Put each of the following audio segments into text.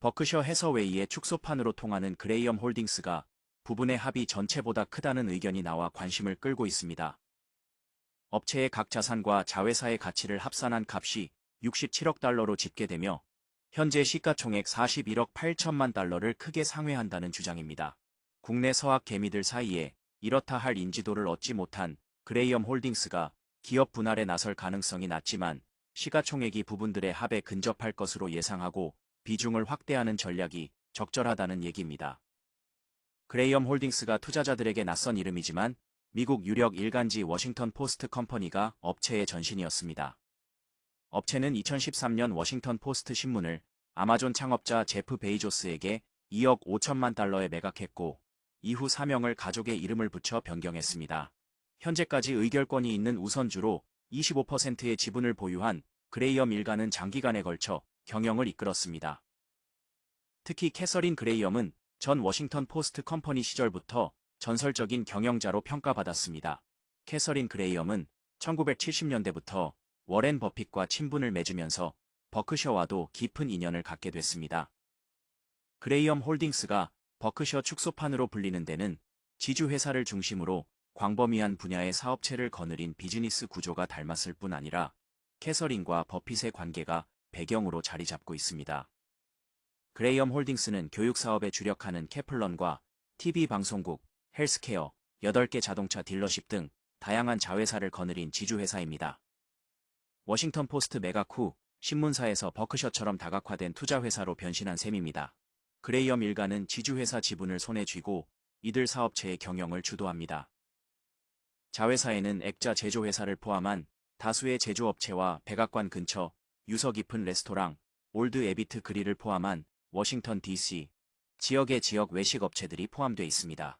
버크셔 해서웨이의 축소판으로 통하는 그레이엄 홀딩스가 부분의 합이 전체보다 크다는 의견이 나와 관심을 끌고 있습니다. 업체의 각 자산과 자회사의 가치를 합산한 값이 67억 달러로 집계되며 현재 시가총액 41억 8천만 달러를 크게 상회한다는 주장입니다. 국내 서학 개미들 사이에 이렇다 할 인지도를 얻지 못한 그레이엄 홀딩스가 기업 분할에 나설 가능성이 낮지만 시가총액이 부분들의 합에 근접할 것으로 예상하고 비중을 확대하는 전략이 적절하다는 얘기입니다. 그레이엄 홀딩스가 투자자들에게 낯선 이름이지만 미국 유력 일간지 워싱턴 포스트 컴퍼니가 업체의 전신이었습니다. 업체는 2013년 워싱턴 포스트 신문을 아마존 창업자 제프 베이조스에게 2억 5천만 달러에 매각했고 이후 사명을 가족의 이름을 붙여 변경했습니다. 현재까지 의결권이 있는 우선주로 25%의 지분을 보유한 그레이엄 일가는 장기간에 걸쳐 경영을 이끌었습니다. 특히 캐서린 그레이엄은 전 워싱턴 포스트 컴퍼니 시절부터 전설적인 경영자로 평가받았습니다. 캐서린 그레이엄은 1970년대부터 워렌 버핏과 친분을 맺으면서 버크셔와도 깊은 인연을 갖게 됐습니다. 그레이엄 홀딩스가 버크셔 축소판으로 불리는 데는 지주회사를 중심으로 광범위한 분야의 사업체를 거느린 비즈니스 구조가 닮았을 뿐 아니라 캐서린과 버핏의 관계가 배경으로 자리 잡고 있습니다. 그레이엄 홀딩스는 교육 사업에 주력하는 캐플런과 TV 방송국, 헬스케어, 8개 자동차 딜러십 등 다양한 자회사를 거느린 지주회사입니다. 워싱턴 포스트 매각 후 신문사에서 버크셔처럼 다각화된 투자회사로 변신한 셈입니다. 그레이엄 일가는 지주회사 지분을 손에 쥐고 이들 사업체의 경영을 주도합니다. 자회사에는 액자 제조회사를 포함한 다수의 제조업체와 백악관 근처 유서 깊은 레스토랑, 올드 에비트 그릴을 포함한 워싱턴 DC 지역의 지역 외식 업체들이 포함되어 있습니다.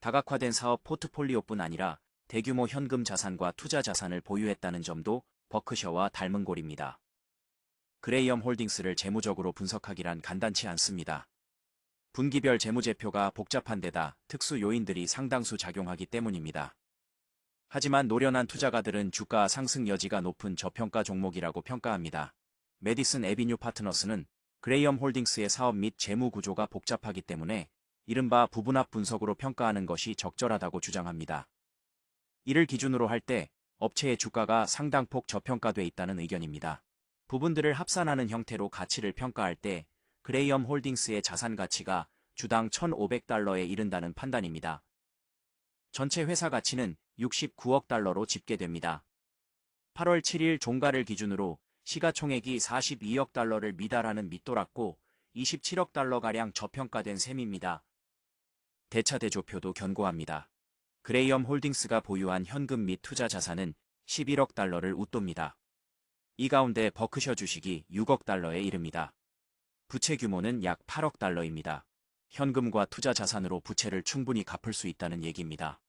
다각화된 사업 포트폴리오뿐 아니라 대규모 현금 자산과 투자 자산을 보유했다는 점도 버크셔와 닮은 꼴입니다. 그레이엄 홀딩스를 재무적으로 분석하기란 간단치 않습니다. 분기별 재무제표가 복잡한 데다 특수 요인들이 상당수 작용하기 때문입니다. 하지만 노련한 투자가들은 주가 상승 여지가 높은 저평가 종목이라고 평가합니다. 메디슨 에비뉴 파트너스는 그레이엄 홀딩스의 사업 및 재무 구조가 복잡하기 때문에 이른바 부분합 분석으로 평가하는 것이 적절하다고 주장합니다. 이를 기준으로 할 때 업체의 주가가 상당폭 저평가돼 있다는 의견입니다. 부분들을 합산하는 형태로 가치를 평가할 때 그레이엄 홀딩스의 자산 가치가 주당 1,500달러에 이른다는 판단입니다. 전체 회사 가치는 69억 달러로 집계됩니다. 8월 7일 종가를 기준으로 시가총액이 42억 달러를 미달하는 밑돌았고 27억 달러가량 저평가된 셈입니다. 대차대조표도 견고합니다. 그레이엄 홀딩스가 보유한 현금 및 투자 자산은 11억 달러를 웃돕니다. 이 가운데 버크셔 주식이 6억 달러에 이릅니다. 부채 규모는 약 8억 달러입니다. 현금과 투자 자산으로 부채를 충분히 갚을 수 있다는 얘기입니다.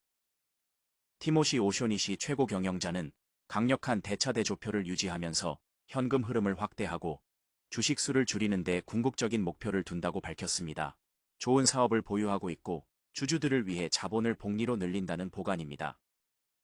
티모시 오쇼니시 최고 경영자는 강력한 대차대조표를 유지하면서 현금 흐름을 확대하고 주식 수를 줄이는 데 궁극적인 목표를 둔다고 밝혔습니다. 좋은 사업을 보유하고 있고 주주들을 위해 자본을 복리로 늘린다는 보관입니다.